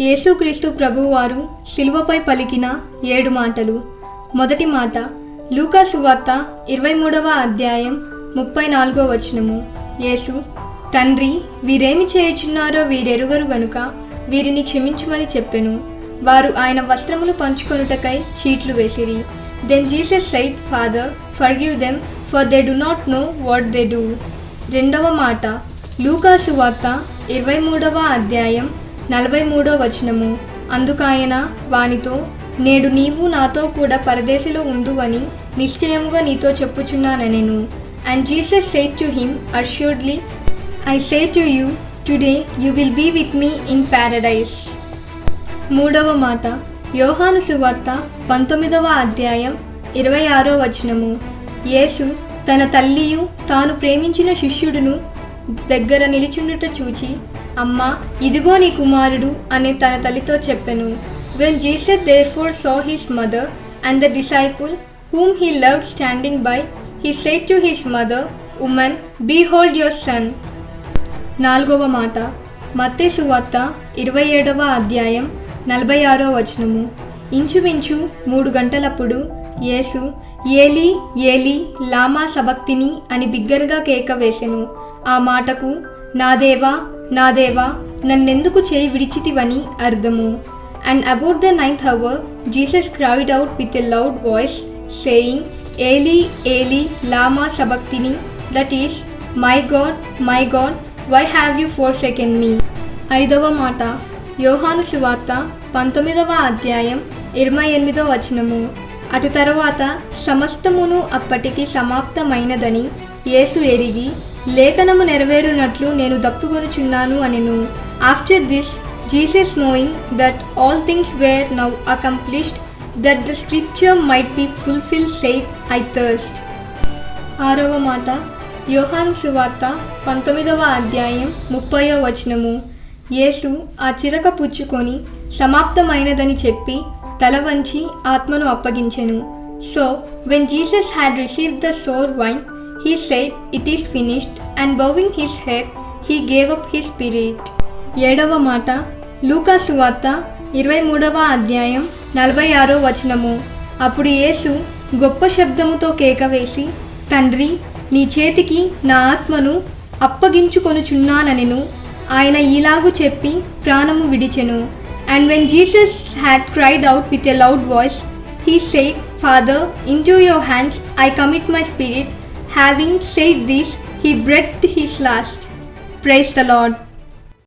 యేసుక్రీస్తు ప్రభువారు శిలువపై పలికిన ఏడు మాటలు. మొదటి మాట లూకా సువార్త ఇరవై మూడవ అధ్యాయం ముప్పై నాలుగో వచనము. యేసు తండ్రి వీరేమి చేయుచున్నారో వీరెరుగరు గనుక వీరిని క్షమించుమని చెప్పెను. వారు ఆయన వస్త్రములు పంచుకొనుటకై చీట్లు వేసిరి. Then Jesus said Father forgive them for they do not know what they do రెండవ మాట లూకాసు వార్త ఇరవై మూడవ అధ్యాయం నలభై మూడో వచనము. అందుకాయన వానితో నేడు నీవు నాతో కూడా పరదేశిలో ఉందువని నిశ్చయముగా నీతో చెప్పుచున్నానెను and Jesus said to him assuredly I say to you today you will be with me in paradise మూడవ మాట. యోహాను సువార్త పంతొమ్మిదవ అధ్యాయం ఇరవై ఆరో వచనము. యేసు తన తల్లియు తాను ప్రేమించిన శిష్యుడును దగ్గర నిలుచుండుట చూచి అమ్మా ఇదిగో నీ కుమారుడు అని తన తల్లితో చెప్పెను. When Jesus therefore saw his mother and the disciple whom he love standing by he said to his mother woman behold your son నాలుగవ మాట మత్తే సువార్త ఇరవై ఏడవ అధ్యాయం నలభై ఆరో వచనము. ఇంచుమించు మూడు గంటలప్పుడు యేసు ఏలి ఏలి లామా సబక్తిని అని బిగ్గరగా కేక వేసెను. ఆ మాటకు నా దేవా నా దేవా నన్నెందుకు చేయి విడిచితివని అర్థము. And about the ninth hour Jesus cried out with a loud voice saying Eli Eli lama sabachthani that is my God my God why have you forsaken me ఐదవ మాట యోహాను సువార్త పంతొమ్మిదవ అధ్యాయం ఇరవై ఎనిమిదో వచనము. అటు తరువాత సమస్తమును అప్పటికి సమాప్తమైనదని యేసు ఎరిగి లేఖనము నెరవేరునట్లు నేను దప్పుకొనుచున్నాను అనెను. After this Jesus knowing that all things were now accomplished that the scripture might be fulfill said I thirst ఆరవ మాట యోహాన్ సువార్త పంతొమ్మిదవ అధ్యాయం ముప్పయో వచనము. యేసు ఆ చిరక పుచ్చుకొని సమాప్తమైనదని చెప్పి తల వంచి ఆత్మను అప్పగించెను. So when Jesus had receive the sour wine he said it is finished and bowing his hair he gave up his spirit ఏడవ మాట లూకా సువార్త ఇరవై మూడవ అధ్యాయం నలభై ఆరో వచనము. అప్పుడు యేసు గొప్ప శబ్దముతో కేక వేసి తండ్రి నీ చేతికి నా ఆత్మను అప్పగించుకొనుచున్నానెను ఆయన ఈలాగు చెప్పి ప్రాణము విడిచెను. And when Jesus had cried out with a loud voice, he said, Father, into your hands I commit my spirit. Having said this, he breathed his last. Praise the Lord.